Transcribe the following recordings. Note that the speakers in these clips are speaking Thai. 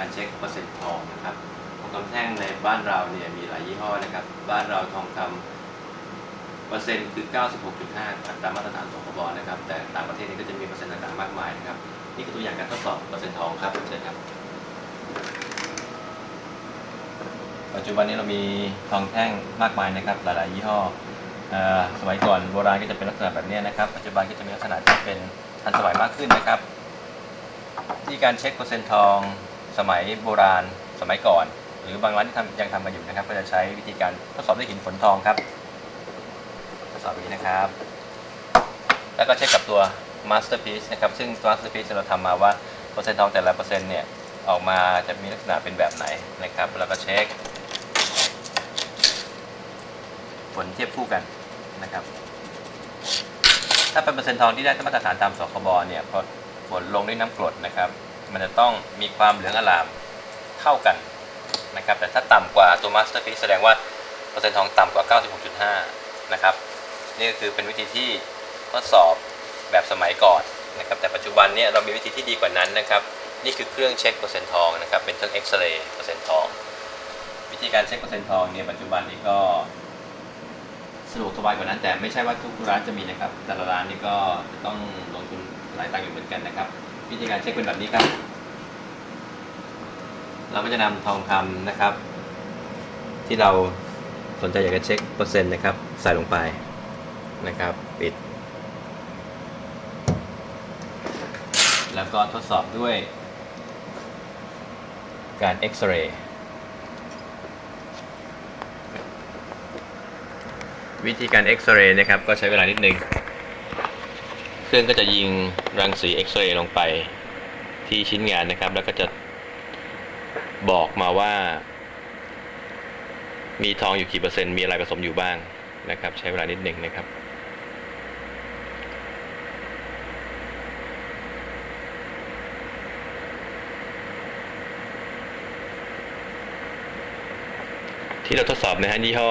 การเช็คเปอร์เซ็นต์ทองนะครับทองคำแท่งในบ้านเราเนี่ยมีหลายยี่ห้อนะครับ บ้านเราทองคำเปอร์เซ็นต์คือ 96.5ตามมาตรฐานสคบนะครับ แต่ต่างประเทศนี่ก็จะมีเปอร์เซ็นต์ต่างๆมากมายนะครับ นี่คือตัวอย่างการทดสอบเปอร์เซ็นต์ทองครับเชิญครับ ปัจจุบันนี้เรามีทองแท่งมากมายนะครับ หลายๆ ยี่ห้อเอ่อสมัยก่อนโบราณก็จะเป็นลักษณะแบบนี้นะครับ ปัจจุบันก็จะมีลักษณะที่เป็นทันสมัยมากขึ้นนะครับ ที่การเช็คเปอร์เซ็นต์ทอง สมัยโบราณสมัยก่อน หรือบางร้านที่ทำยังทำกันอยู่นะครับ ก็จะใช้วิธีการทดสอบด้วยหินฝนทองครับทดสอบแบบนี้นะครับ แล้วก็เช็คกับตัว masterpiece นะครับซึ่งตัว masterpiece เราทำมาว่าเปอร์เซ็นต์ทองแต่ละเปอร์เซ็นต์เนี่ยออกมาจะมีลักษณะเป็นแบบไหนนะครับ แล้วก็เช็ค ผลเทียบคู่กันนะครับ ถ้าเป็นเปอร์เซ็นต์ทองที่ได้มาตรฐานตามสคบเนี่ยพอฝนลงด้วยน้ำกรดนะครับ มันจะต้องมีความเหลืองอลามเท่ากันนะครับ แต่ถ้าต่ำกว่าตัวมาสเตอร์พีแสดงว่าเปอร์เซ็นต์ทองต่ำกว่า 96.5 นะครับ นี่ก็คือเป็นวิธีที่ทดสอบแบบสมัยก่อนนะครับ แต่ปัจจุบันเนี่ยเรามีวิธีที่ดีกว่านั้นนะครับ นี่คือเครื่องเช็คเปอร์เซ็นต์ทองนะครับ เป็นเครื่องเอ็กซเรย์เปอร์เซ็นต์ทอง วิธีการเช็คเปอร์เซ็นต์ทองเนี่ยปัจจุบันนี้ก็สะดวกสบายกว่านั้นแต่ไม่ใช่ว่าทุกร้านจะมีนะครับ แต่ละร้านนี่ก็จะต้องลงทุนหลายตังค์อยู่เหมือนกันนะครับ วิธีการเช็คเป็นแบบนี้ครับ เราก็จะนำทองคำนะครับ ที่เราสนใจอยากจะเช็คเปอร์เซ็นต์นะครับ ใส่ลงไปนะครับปิด แล้วก็ทดสอบด้วย การเอ็กซเรย์วิธีการเอ็กซเรย์นะครับก็ใช้เวลานิดนึง เครื่องก็จะยิงรังสีเอ็กซเรย์ลงไปที่ชิ้นงานนะครับ แล้วก็จะบอกมาว่า มีทองอยู่กี่เปอร์เซ็นต์ มีอะไรผสมอยู่บ้างนะครับ ใช้เวลานิดหนึ่งนะครับที่เราทดสอบนะฮะยี่ห้อ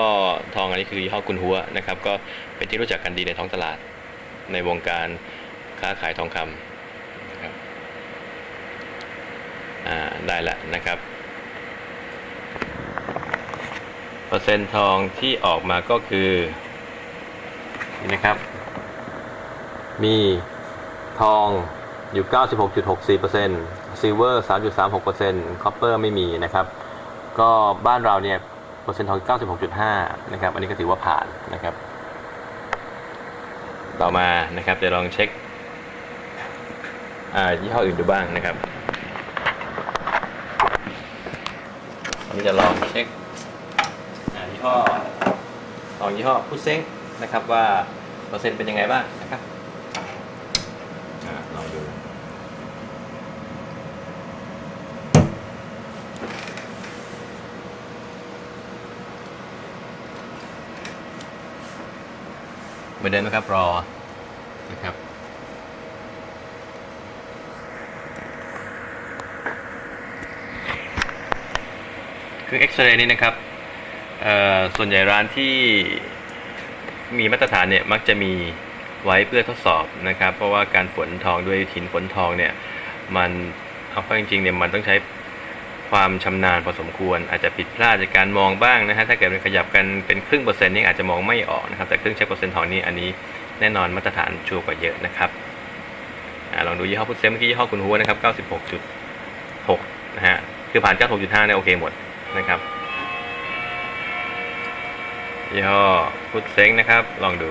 ทองอันนี้คือยี่ห้อกุนหัวนะครับ ก็เป็นที่รู้จักกันดีในท้องตลาด ในวงการค้าขายทองคำนะครับได้ละนะครับ เปอร์เซ็นต์ทองที่ออกมาก็คือนี่นะครับ มีทองอยู่ 96.64%ซิลเวอร์ 3.36%คอปเปอร์ไม่มีนะครับ ก็บ้านเราเนี่ย เปอร์เซ็นต์ทอง 96.5 นะครับ อันนี้ก็ถือว่าผ่านนะครับ ต่อมานะครับจะลองเช็คอ่ายี่ห้ออื่นดูบ้างนะครับนี่จะลองเช็คอยี่ห้อลองยี่ห้อพุเซ้งนะครับว่าเปอร์เซ็นต์เป็นยังไงบ้างนะครับอ่าลองดู เหมือนเดิมนะครับรอนะครับคือเอ็กซเรย์นี่นะครับส่วนใหญ่ร้านที่มีมาตรฐานเนี่ยมักจะมีไว้เพื่อทดสอบนะครับ เพราะว่าการฝนทองด้วยหินฝนทองเนี่ยมันเอาเข้าจริงๆเนี่ยมันต้องใช้ ความชำนาญพอสมควร อาจจะผิดพลาดจากการมองบ้างนะฮะถ้าเกิดมันขยับกันเป็นครึ่งเปอร์เซ็นต์นี่อาจจะมองไม่ออกนะครับแต่ครื่งเช็คเปอร์เซ็นต์ทองนี่อันนี้แน่นอนมาตรฐานชัวร์กว่าเยอะนะครับอลองดูยี่ห้อพุทเซมเมื่อกี้ยี่ห้อคุณหัวนะครับ96.6นะฮะคือผ่าน 96.5เนี่ยโอเคหมดนะครับยี่ห้อพุทเซ้งนะครับ ลองดู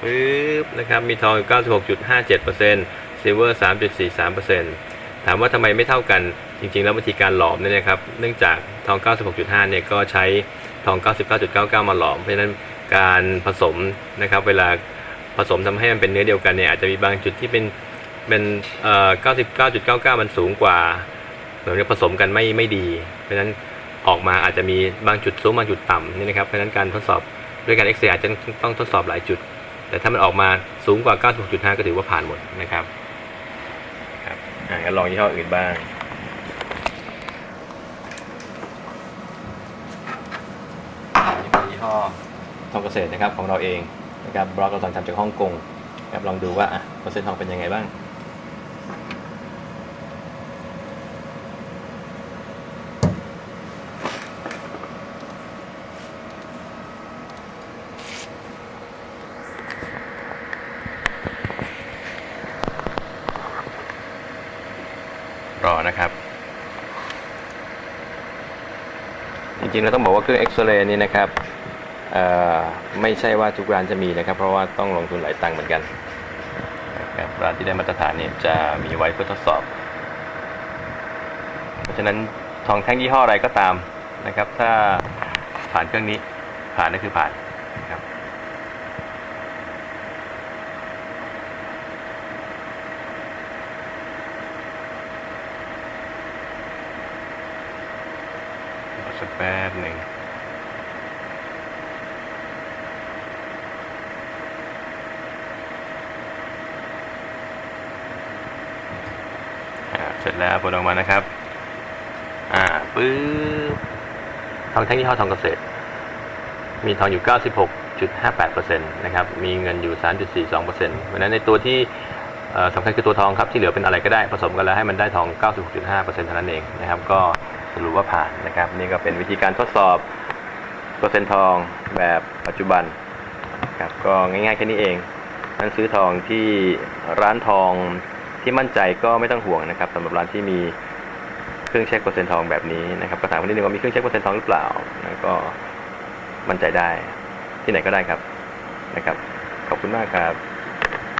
ปึ๊บนะครับมีทองอยู่96.57%ซิลเวอร์3.43% ถามว่าทำไมไม่เท่ากัน จริงๆ แล้ววิธีการหลอมเนี่ยนะครับ เนื่องจากทอง 96.5 เนี่ยก็ใช้ทอง 99.99 มาหลอม เพราะฉะนั้นการผสมนะครับ เวลาผสมทำให้มันเป็นเนื้อเดียวกันเนี่ยอาจจะมีบางจุดที่เป็นเป็นเอ่อ99.99 มันสูงกว่าเหมือนผสมกันไม่ไม่ดี เพราะฉะนั้นออกมาอาจจะมีบางจุดสูงบางจุดต่ำนี่นะครับ เพราะฉะนั้นการทดสอบด้วยการเอ็กซเรย์จะต้องทดสอบหลายจุด แต่ถ้ามันออกมาสูงกว่า 96.5 ก็ถือว่าผ่านหมดนะครับ อ่าก็ลองยี่ห้ออื่นบ้าง นี่เป็นยี่ห้อทองเกษตรนะครับของเราเองนะครับบล็อกเราสั่งทำจากฮ่องกงนะครับลองดูว่าอะเปอร์เซ็นต์ทองเป็นยังไงบ้าง รอนะครับ จริงๆเราต้องบอกว่าเครื่องเอ็กซเรย์นี้นะครับไม่ใช่ว่าทุกร้านจะมีนะครับ เพราะว่าต้องลงทุนหลายตังค์เหมือนกันนะครับร้านที่ได้มาตรฐานเนี่ยจะมีไว้เพื่อทดสอบ เพราะฉะนั้นทองแท่งยี่ห้ออะไรก็ตามนะครับ ถ้าผ่านเครื่องนี้ผ่านก็คือผ่านนะครับ รอสัก แป๊บหนึ่งเสร็จแล้วผลออกมานะครับ อ่าปึ๊บทองแท่งยี่ห้อทองเกษตร มีทองอยู่ 96.58%นะครับ มีเงินอยู่ 3.42%เพราะฉะนั้นในตัวที่สำคัญคือตัวทองครับ ที่เหลือเป็นอะไรก็ได้ผสมกันแล้วให้มันได้ทอง 96.5%เท่านั้นเองนะครับ ก็ สรุปว่าผ่านนะครับ นี่ก็เป็นวิธีการทดสอบเปอร์เซ็นต์ทองแบบปัจจุบันครับก็ง่ายๆแค่นี้เองนั้นซื้อทองที่ร้านทองที่มั่นใจก็ไม่ต้องห่วงนะครับสำหรับร้านที่มีเครื่องเช็คเปอร์เซ็นต์ทองแบบนี้นะครับก็ถามคนนิดนึงว่ามีเครื่องเช็คเปอร์เซ็นต์ทองหรือเปล่านะก็มั่นใจได้ที่ไหนก็ได้ครับนะครับ ขอบคุณมากครับ